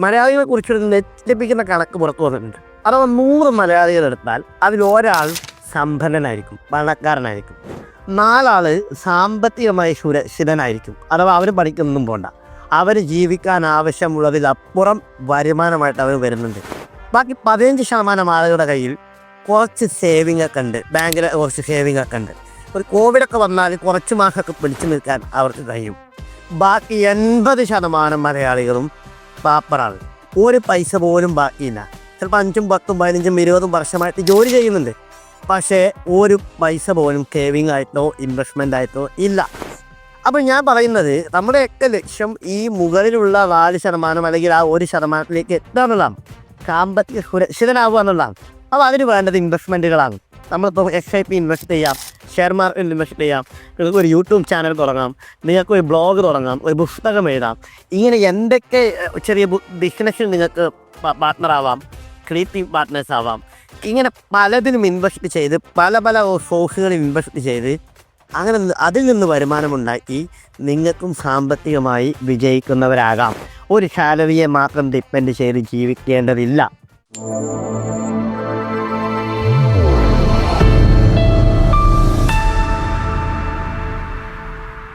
മലയാളികളെ കുറിച്ചൊരു നെറ്റിപ്പിക്കുന്ന കണക്ക് പുറത്തു വന്നിട്ടുണ്ട്. അഥവാ നൂറ് മലയാളികൾ എടുത്താൽ അതിൽ ഒരാൾ സമ്പന്നനായിരിക്കും പണക്കാരനായിരിക്കും. നാലാൾ സാമ്പത്തികമായി സുരക്ഷിതനായിരിക്കും അഥവാ അവർ പഠിക്കുന്നതും പോണ്ട. അവർ ജീവിക്കാൻ ആവശ്യമുള്ളതിലപ്പുറം വരുമാനമായിട്ട് അവർ വരുന്നുണ്ട്. ബാക്കി പതിനഞ്ച് ശതമാനം ആളുകളുടെ കയ്യിൽ കുറച്ച് സേവിങ് ഒക്കെ ഉണ്ട്. ബാങ്കിൽ കുറച്ച് സേവിങ് ഒക്കെ ഉണ്ട്. ഒരു കോവിഡൊക്കെ വന്നാൽ കുറച്ച് മാസമൊക്കെ പിടിച്ചു നിൽക്കാൻ അവർക്ക് കഴിയും. ബാക്കി എൺപത് ശതമാനം മലയാളികളും പാപ്പറാണ്. ഒരു പൈസ പോലും ബാക്കിയില്ല. ചിലപ്പോൾ അഞ്ചും പത്തും പതിനഞ്ചും ഇരുപതും വർഷമായിട്ട് ജോലി ചെയ്യുന്നുണ്ട്. പക്ഷേ ഒരു പൈസ പോലും സേവിങ് ആയിട്ടോ ഇൻവെസ്റ്റ്മെന്റ് ആയിട്ടോ ഇല്ല. അപ്പോൾ ഞാൻ പറയുന്നത് നമ്മുടെയൊക്കെ ലക്ഷ്യം ഈ മുകളിലുള്ള നാല് ശതമാനം അല്ലെങ്കിൽ ആ ഒരു ശതമാനത്തിലേക്ക് എത്തുക സാമ്പത്തിക സുരക്ഷിതനാവുക എന്നുള്ളതാണ്. അപ്പോൾ അതിന് വേണ്ടത് ഇൻവെസ്റ്റ്മെന്റുകളാണ് നമ്മളിപ്പോൾ എസ് ഐ പി ഇൻവെസ്റ്റ് ചെയ്യാം ഷെയർ മാർക്കറ്റിൽ ഇൻവെസ്റ്റ് ചെയ്യാം നിങ്ങൾക്ക് ഒരു യൂട്യൂബ് ചാനൽ തുടങ്ങാം നിങ്ങൾക്ക് ഒരു ബ്ലോഗ് തുടങ്ങാം ഒരു പുസ്തകം എഴുതാം. ഇങ്ങനെ എന്തൊക്കെ ചെറിയ ബിസിനസ്സിൽ നിങ്ങൾക്ക് പാർട്ട്ണർ ആവാം ക്രിയേറ്റീവ് പാർട്ട്നേഴ്സ് ആവാം ഇങ്ങനെ പലതിനും ഇൻവെസ്റ്റ് ചെയ്ത് പല പല സോഴ്സുകളിൽ ഇൻവെസ്റ്റ് ചെയ്ത് അങ്ങനെ അതിൽ നിന്ന് വരുമാനമുണ്ടാക്കി നിങ്ങൾക്കും സാമ്പത്തികമായി വിജയിക്കുന്നവരാകാം. ഒരു സാലറിയെ മാത്രം ഡിപ്പെൻഡ് ചെയ്ത് ജീവിക്കേണ്ടതില്ല.